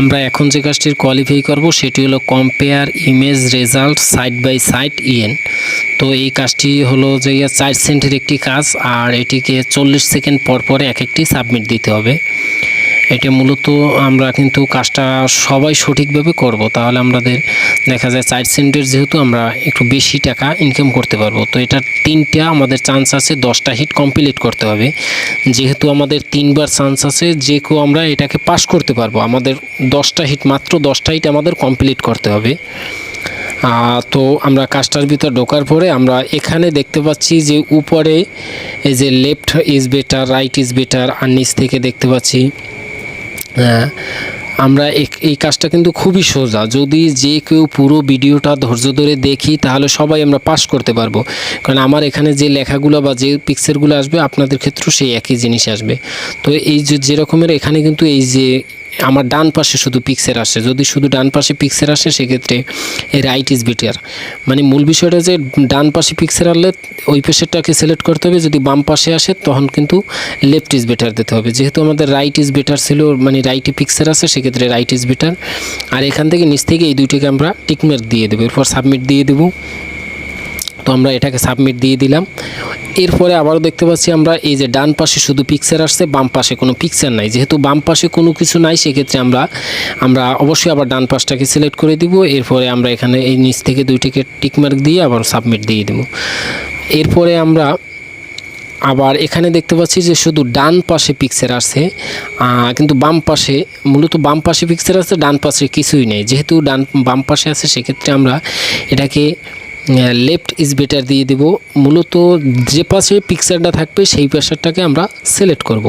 আমরা এখন যে কাজটির কোয়ালিফাই করব, সেটি হলো compare image result side by side EN তো এই কাজটি হলো যে চার সেন্টের একটি কাজ, আর এটিকে চল্লিশ সেকেন্ড পর পরে এক একটি সাবমিট দিতে হবে। এটা মূলত আমরা কিন্তু কাজটা সবাই সঠিকভাবে করব। তাহলে আমাদের দেখা যায় চার সেন্টের যেহেতু আমরা একটু বেশি টাকা ইনকাম করতে পারব। তো এটা তিনটা আমাদের চান্স আছে দশটা হিট কমপ্লিট করতে হবে। যেহেতু আমাদের তিনবার চান্স আছে যে কেউ আমরা এটাকে পাস করতে পারব। আমাদের দশটা হিট মাত্র দশটা হিট আমাদের কমপ্লিট করতে হবে। তো আমরা কাজটার ভিতর ঢোকার পরে আমরা এখানে দেখতে পাচ্ছি যে উপরে এই যে left is better right is better আর নিচ থেকে দেখতে পাচ্ছি আমরা এই কাজটা কিন্তু খুবই সোজা। যদি যে কেউ পুরো ভিডিওটা ধৈর্য ধরে দেখি, তাহলে সবাই আমরা পাস করতে পারব। কারণ আমার এখানে যে লেখাগুলো বা যে পিকচারগুলো আসবে, আপনাদের ক্ষেত্রেও সেই একই জিনিস আসবে। তো এই যে যেরকমের এখানে কিন্তু এই যে আমার ডান পাশে শুধু পিকচার আসে। যদি শুধু ডান পাশে পিকচার আসে, সেক্ষেত্রে রাইট ইজ বেটার মানে মূল বিষয়টা যে ডান পাশে পিকচার আসলে ওই পেশেরটাকে সিলেক্ট করতে হবে। যদি বাম পাশে আসে, তখন কিন্তু লেফট ইজ বেটার দিতে হবে। যেহেতু আমাদের রাইট ইজ বেটার ছিল মানে রাইটে পিকচার আছে, সেক্ষেত্রে রাইট ইজ বেটার আর এখান থেকে নিচ থেকে এই দুইটাকে আমরা টিকমার্ক দিয়ে দেবো। এরপর সাবমিট দিয়ে দেবো। তো আমরা এটাকে সাবমিট দিয়ে দিলাম। এরপরে আবারও দেখতে পাচ্ছি আমরা এই যে ডান পাশে শুধু পিকচার আসছে, বাম পাশে কোনো পিকচার নাই। যেহেতু বাম পাশে কোনো কিছু নাই, সেক্ষেত্রে আমরা আমরা অবশ্যই আবার ডান পাশটাকে সিলেক্ট করে দিব। এরপরে আমরা এখানে এই নিচ থেকে দুইটিকে টিকমার্ক দিয়ে আবার সাবমিট দিয়ে দেব। এরপরে আমরা আবার এখানে দেখতে পাচ্ছি যে শুধু ডান পাশে পিকচার আছে কিন্তু বাম পাশে, মূলত বাম পাশে পিকচার আছে ডান পাশে কিছুই নেই। যেহেতু ডান, বাম পাশে আছে, সেক্ষেত্রে আমরা এটাকে লেফট ইজ বেটার দিয়ে দেব। মূলত যে পাশে পিকচারটা থাকবে, সেই পাশারটাকে আমরা সিলেক্ট করব।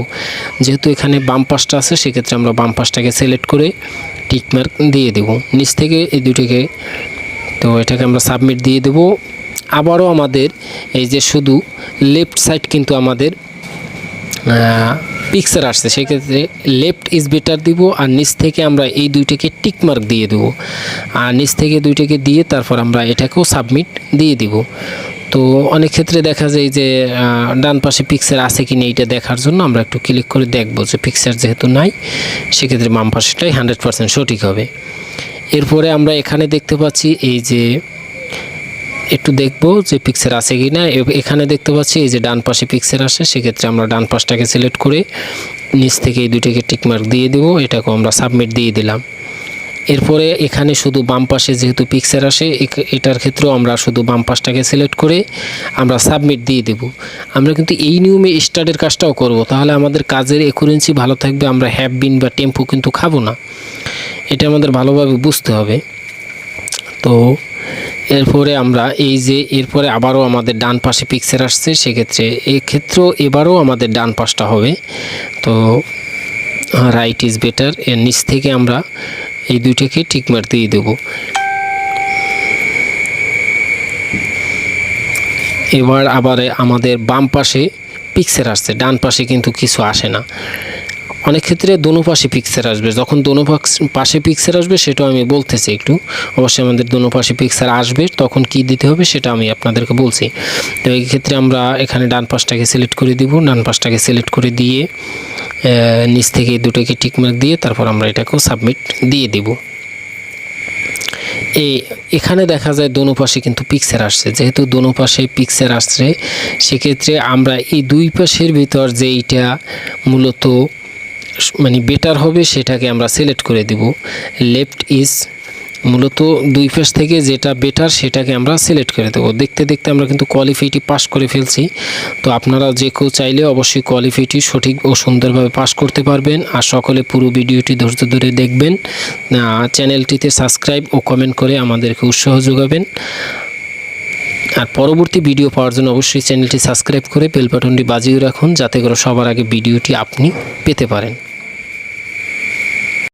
যেহেতু এখানে বাম পাশটা আছে, সেক্ষেত্রে আমরা বাম পাশটাকে সিলেক্ট করে টিকমার্ক দিয়ে দেব। নিচ থেকে এই দুটিকে তো এটাকে আমরা সাবমিট দিয়ে দেব। আবারও আমাদের এই যে শুধু লেফট সাইড কিন্তু আমাদের পিকচার আসছে, সেক্ষেত্রে লেফট ইজ বেটার দিব আর নিচ থেকে আমরা এই দুইটাকে টিক মার্ক দিয়ে দেবো। আর নিচ থেকে দুইটাকে দিয়ে তারপর আমরা এটাকেও সাবমিট দিয়ে দিব। তো অনেক ক্ষেত্রে দেখা যায় যে ডান পাশে পিকচার আছে কি না এইটা দেখার জন্য আমরা একটু ক্লিক করে দেখব যে পিকচার যেহেতু নাই, সেক্ষেত্রে বাম পাশেটাই হান্ড্রেড পার্সেন্ট সঠিক হবে। এরপরে আমরা এখানে দেখতে পাচ্ছি এই যে একটু দেখব যে পিকচার আছে কি না এখানে দেখতে পাচ্ছি এই যে ডান পাশে পিকচার আসে, সেক্ষেত্রে আমরা ডান পাশটাকে সিলেক্ট করে নিচ থেকে এই দুইটাকে টিকমার্ক দিয়ে দেবো, এটাকেও আমরা সাবমিট দিয়ে দিলাম। এরপরে এখানে শুধু বাম পাশে যেহেতু পিকচার আসে এটার ক্ষেত্রেও আমরা শুধু বাম পাশটাকে সিলেক্ট করে আমরা সাবমিট দিয়ে দেব। আমরা কিন্তু এই নিয়মে স্টার্টের কাজটাও করব, তাহলে আমাদের কাজের একুরেন্সি ভালো থাকবে, আমরা হ্যাপ বিন বা টেম্পো কিন্তু খাব না। এটা আমাদের ভালোভাবে বুঝতে হবে। তো এরপরে আমরা এই যে এরপরে আবারও আমাদের ডান পাশে পিকচার আসছে, সেক্ষেত্রে এক্ষেত্রেও এবারও আমাদের ডান পাশটা হবে। তো রাইট ইজ বেটার এর নিচ থেকে আমরা এই দুইটাকে টিকমার দিয়ে দেব। এবার আবার আমাদের বাম পাশে পিকচার আসছে, ডান পাশে কিন্তু কিছু আসে না। অনেক ক্ষেত্রে দোনো পাশে পিকচার আসবে। যখন দোনো পাশ- পিকচার আসবে, সেটাও আমি বলতেছি একটু। অবশ্যই আমাদের দোনো পাশে পিকচার আসবে, তখন কি দিতে হবে সেটা আমি আপনাদেরকে বলছি। তো এই ক্ষেত্রে আমরা এখানে ডান পাশটাকে সিলেক্ট করে দিব। ডান পাশটাকে সিলেক্ট করে দিয়ে নিচ থেকে দুটোকে টিকমার্ক দিয়ে তারপর আমরা এটাকেও সাবমিট দিয়ে দিব। এই এখানে দেখা যায় দোনো পাশে কিন্তু পিকচার আসছে। যেহেতু দোনো পাশে পিকচার আসছে, সেক্ষেত্রে আমরা এই দুই পাশের ভিতর যে এইটা মূলত মানে বেটার হবে সেটাকে আমরা সিলেক্ট করে দিব। লেফট ইজ মূলত দুই পাশ থেকে যেটা বেটার সেটাকে আমরা সিলেক্ট করে দেবো। দেখতে দেখতে আমরা কিন্তু কোয়ালিফাইটি পাস করে ফেলছি। তো আপনারা যে কেউ চাইলে অবশ্যই কোয়ালিফাইটি সঠিক ও সুন্দরভাবে পাস করতে পারবেন। আর সকলে পুরো ভিডিওটি ধৈর্য ধরে দেখবেন। চ্যানেলটিতে সাবস্ক্রাইব ও কমেন্ট করে আমাদেরকে উৎসাহ যোগাবেন। আর পরবর্তী ভিডিও পাওয়ার জন্য অবশ্যই চ্যানেলটি সাবস্ক্রাইব করে বেল বাটনটি বাজিয়ে রাখুন, যাতে করে সবার আগে ভিডিওটি আপনি পেতে পারেন।